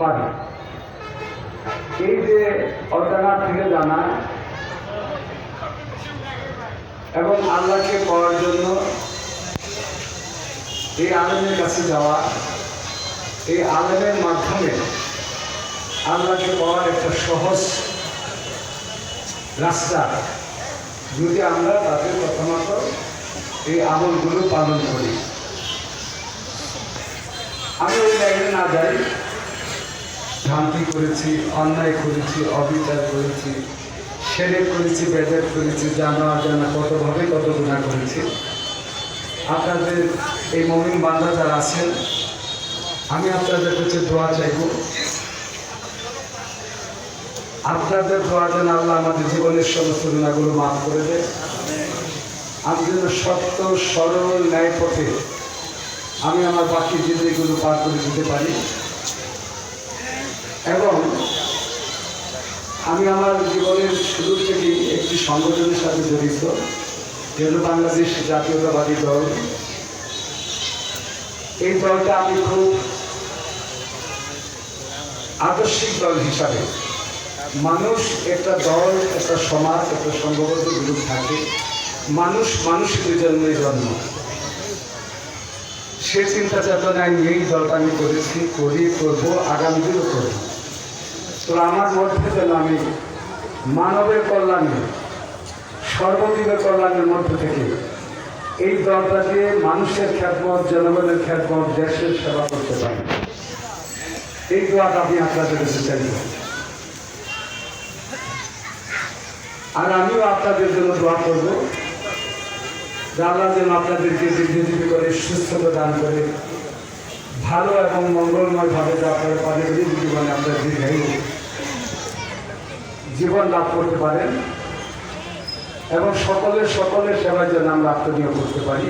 পারি। এই যে অজানা থেকে জানা, এবং আল্লাহকে পাওয়ার জন্য এই আলমের কাছে যাওয়া, এই আলমের মাধ্যমে আল্লাহকে পাওয়ার একটা সহজ রাস্তা, যদি আমরা তাদের প্রথমত এই আমলগুলো পালন করি। আমি ওই লাইনে না যাই ভ্রান্তি করেছি, অন্যায় করেছি, অবিচার করেছি সেরে করেছি, বেজার করেছি, জানা জানা কতভাবে কত গুণা করেছি। আপনাদের এই মমিন বান্ধা যারা আছেন, আমি আপনাদের কাছে দোয়া চাইব। আপনাদের দোয়া যেন আল্লাহ আমাদের জীবনের সমস্ত গুণাগুলো মাফ করে দেয়। আমি যেন সত্য, সরল ন্যায় পথে আমি আমার বাকি জিন্দগিগুলো পার করে দিতে পারি। এবং আমি আমার জীবনের শুরু থেকেই একটি সংগঠনের সাথে জড়িত, যেহেতু বাংলাদেশ জাতীয়তাবাদী দল। এই দলটা আমি খুব আদর্শিক দল হিসাবে, মানুষ একটা দল, একটা সমাজ, একটা সংঘবদ্ধ গ্রুপ থাকে। মানুষ মানুষের জন্যই জন্ম। সে চিন্তা চেতনায় নিয়েই দলটা আমি করেছি করি করব আগামী দিনও করব। আমার মধ্যে যেন আমি মানবের কল্যাণে সর্বদিকের কল্যাণের মধ্যে থেকে। এই দলটা দিয়ে মানুষের খ্যাতমত, জনগণের খ্যাতমত, দেশের সেবা করতে পারি। এই দোয়াটা আমি আপনাদের কাছে চাইব আর আমিও আপনাদের জন্য দোয়া করব। আল্লাহ যেন আপনাদেরকে দীর্ঘজীবী করে সুস্থতা দান করে। ভালো এবং মঙ্গলময় ভাবে যে আপনারা পারিবারিক জীবনে আপনার দীর্ঘায়ু জীবন লাভ করতে পারেন এবং সকলের সকলের সেবার জন্য আমরা আত্মনিয়োগ করতে পারি।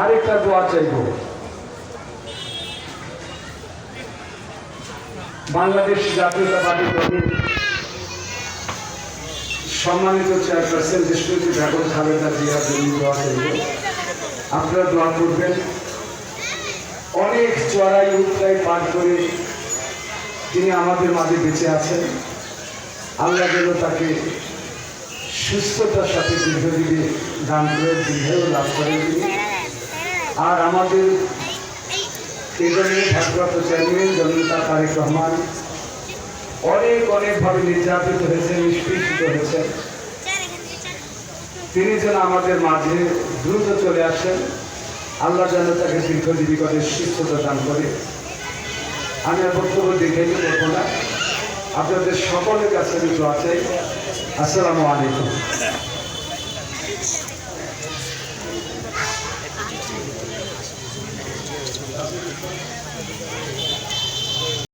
আরেকটা দোয়া চাইব। বাংলাদেশ জাতীয়তাবাদী দলের সম্মানিত চেয়ারপারসন দেশপ্রতি বেগম খালেদা জিয়ার জন্য দোয়া করব আপনারা দোয়া করবেন। অনেক চড়াই উত্তরাই পার করে তিনি আমাদের মাঝে বেঁচে আছেন। আল্লাহ যেন তাকে সুস্থতার সাথে দীর্ঘজীবী দান করে, দীর্ঘায়ু লাভ করেন তিনি আর আমাদের কেন্দ্রীয় ভারপ্রাপ্ত চেয়ারম্যান জনতা তারেক রহমান অনেক, অনেকভাবে নির্যাতিত হয়েছে নিষ্পেষিত হয়েছে তিনি যেন আমাদের মাঝে দ্রুত চলে আসেন। আল্লাহ যেন তাকে দীর্ঘজীবী করে, সুস্থতা দান করে। আমি আর বক্তব্য দেখে করব না আপনাদের সকলের কাছে কিছু আছে আসসালাম আলাইকুম